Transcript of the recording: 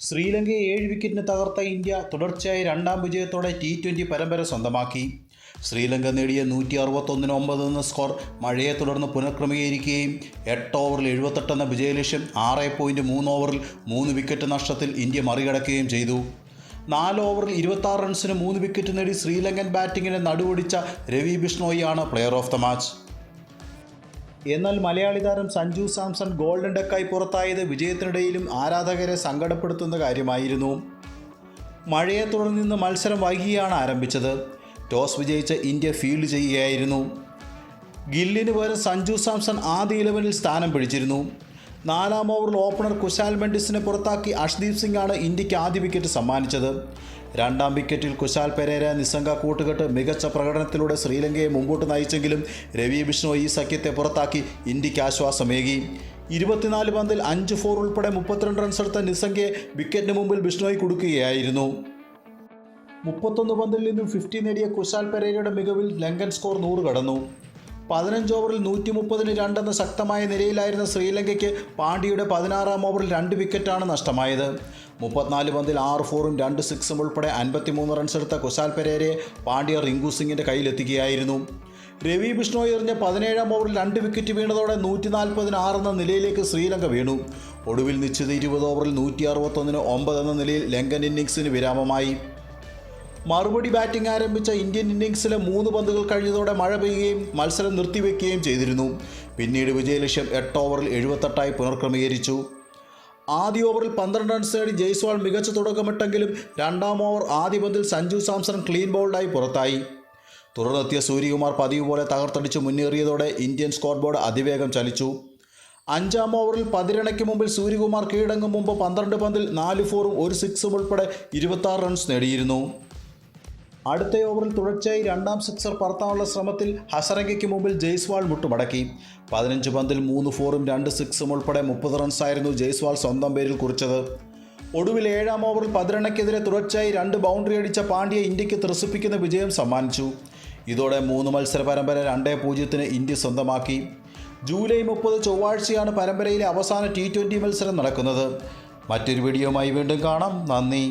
ശ്രീലങ്കയെ ഏഴ് വിക്കറ്റിന് തകർത്ത ഇന്ത്യ തുടർച്ചയായി രണ്ടാം വിജയത്തോടെ ടി ട്വന്റി പരമ്പര സ്വന്തമാക്കി. ശ്രീലങ്ക നേടിയ നൂറ്റി അറുപത്തൊന്നിന് ഒമ്പത് എന്ന സ്കോർ മഴയെ തുടർന്ന് പുനഃക്രമീകരിക്കുകയും എട്ട് ഓവറിൽ എഴുപത്തെട്ട് എന്ന വിജയലക്ഷ്യം ആറ് പോയിന്റ് മൂന്ന് ഓവറിൽ മൂന്ന് വിക്കറ്റ് നഷ്ടത്തിൽ ഇന്ത്യ മറികടക്കുകയും ചെയ്തു. നാല് ഓവറിൽ ഇരുപത്താറ് റൺസിന് മൂന്ന് വിക്കറ്റ് നേടി ശ്രീലങ്കൻ ബാറ്റിങ്ങിനെ നടുവൊടിച്ച രവി ബിഷ്ണോയിയാണ് പ്ലെയർ ഓഫ് ദ മാച്ച് എന്നാൽ മലയാളി താരം സഞ്ജു സാംസൺ ഗോൾഡൻ ഡക്കായി പുറത്തായത് വിജയത്തിനിടയിലും ആരാധകരെ സങ്കടപ്പെടുത്തുന്ന കാര്യമായിരുന്നു. മഴയെ തുടർന്ന് മത്സരം വൈകിയാണ് ആരംഭിച്ചത്. ടോസ് വിജയിച്ച ഇന്ത്യ ഫീൽഡ് ചെയ്യുകയായിരുന്നു. ഗില്ലിന് പകരം സഞ്ജു സാംസൺ ആദ്യ ഇലവനിൽ സ്ഥാനം പിടിച്ചിരുന്നു. നാലാം ഓവറിൽ ഓപ്പണർ കുശാൽ മെൻഡിസിനെ പുറത്താക്കി അഷ്ദീപ് സിംഗാണ് ഇന്ത്യയ്ക്ക് ആദ്യ വിക്കറ്റ് സമ്മാനിച്ചത്. രണ്ടാം വിക്കറ്റിൽ കുശാൽ പെരേര നിസ്സംഗ കൂട്ടുകെട്ട് മികച്ച പ്രകടനത്തിലൂടെ ശ്രീലങ്കയെ മുമ്പോട്ട് നയിച്ചെങ്കിലും രവി ബിഷ്ണു ഈ സഖ്യത്തെ പുറത്താക്കി ഇന്ത്യയ്ക്ക് ആശ്വാസമേകി. ഇരുപത്തിനാല് പന്തിൽ അഞ്ച് ഫോർ ഉൾപ്പെടെ മുപ്പത്തിരണ്ട് റൺസ് എടുത്ത നിസ്സംഗയെ വിക്കറ്റിന് മുമ്പിൽ ബിഷ്ണോയി കൊടുക്കുകയായിരുന്നു. മുപ്പത്തൊന്ന് പന്തിൽ നിന്നും ഫിഫ്റ്റി നേടിയ കുശാൽ പെരേരയുടെ മികവിൽ ലങ്കൻ സ്കോർ നൂറ് കടന്നു. പതിനഞ്ച് ഓവറിൽ നൂറ്റി മുപ്പതിന് രണ്ടെന്ന ശക്തമായ നിലയിലായിരുന്ന ശ്രീലങ്കയ്ക്ക് പാണ്ഡ്യയുടെ പതിനാറാം ഓവറിൽ രണ്ട് വിക്കറ്റാണ് നഷ്ടമായത്. മുപ്പത്തിനാല് പന്തിൽ ആറ് ഫോറും രണ്ട് സിക്സും ഉൾപ്പെടെ അൻപത്തിമൂന്ന് റൺസ് എടുത്ത കുശാൽ പെരേരയെ പാണ്ഡ്യ റിങ്കു സിംഗിന്റെ കയ്യിലെത്തിക്കുകയായിരുന്നു. രവി ബിഷ്ണോ എറിഞ്ഞ പതിനേഴാം ഓവറിൽ രണ്ട് വിക്കറ്റ് വീണതോടെ നൂറ്റി നാൽപ്പതിന് ആറെന്ന നിലയിലേക്ക് ശ്രീലങ്ക വീണു. ഒടുവിൽ നിശ്ചിത ഇരുപത് ഓവറിൽ നൂറ്റി അറുപത്തൊന്നിന് ഒമ്പത് എന്ന നിലയിൽ ലങ്കൻ ഇന്നിങ്സിന് വിരാമമായി. മറുപടി ബാറ്റിംഗ് ആരംഭിച്ച ഇന്ത്യൻ ഇന്നിങ്സിലെ മൂന്ന് പന്തുകൾ കഴിഞ്ഞതോടെ മഴ പെയ്യുകയും മത്സരം നിർത്തിവെക്കുകയും ചെയ്തിരുന്നു. പിന്നീട് വിജയലക്ഷ്യം എട്ട് ഓവറിൽ എഴുപത്തെട്ടായി പുനർക്രമീകരിച്ചു. ആദ്യ ഓവറിൽ പന്ത്രണ്ട് റൺസ് നേടി ജയ്സ്വാൾ മികച്ച തുടക്കമിട്ടെങ്കിലും രണ്ടാം ഓവർ ആദ്യ പന്തിൽ സഞ്ജു സാംസൺ ക്ലീൻ ബൗൾഡായി പുറത്തായി. തുടർന്നെത്തിയ സൂര്യകുമാർ പതിവ് പോലെ തകർത്തടിച്ച് മുന്നേറിയതോടെ ഇന്ത്യൻ സ്കോർ ബോർഡ് അതിവേഗം ചലിച്ചു. അഞ്ചാം ഓവറിൽ പതിരണയ്ക്ക് മുമ്പിൽ സൂര്യകുമാർ കീഴടങ്ങും മുമ്പ് പന്ത്രണ്ട് പന്തിൽ നാല് ഫോറും ഒരു സിക്സും ഉൾപ്പെടെ ഇരുപത്താറ് റൺസ് നേടിയിരുന്നു. അടുത്ത ഓവറിൽ തുടർച്ചയായി രണ്ടാം സിക്സർ പറത്താനുള്ള ശ്രമത്തിൽ ഹസരംഗയ്ക്ക് മുമ്പിൽ ജയ്സ്വാൾ മുട്ടുമടക്കി. പതിനഞ്ച് പന്തിൽ മൂന്ന് ഫോറും രണ്ട് സിക്സും ഉൾപ്പെടെ മുപ്പത് റൺസായിരുന്നു ജയ്സ്വാൾ സ്വന്തം പേരിൽ കുറിച്ചത്. ഒടുവിൽ ഏഴാം ഓവറിൽ പതിനെണ്ണയ്ക്കെതിരെ തുടർച്ചയായി രണ്ട് ബൗണ്ടറി അടിച്ച പാണ്ഡ്യ ഇന്ത്യയ്ക്ക് ത്രസിപ്പിക്കുന്ന വിജയം സമ്മാനിച്ചു. ഇതോടെ മൂന്ന് മത്സര പരമ്പര രണ്ടേ പൂജ്യത്തിന് ഇന്ത്യ സ്വന്തമാക്കി. ജൂലൈ മുപ്പത് ചൊവ്വാഴ്ചയാണ് പരമ്പരയിലെ അവസാന ടി മത്സരം നടക്കുന്നത്. മറ്റൊരു വീഡിയോയുമായി വീണ്ടും കാണാം. നന്ദി.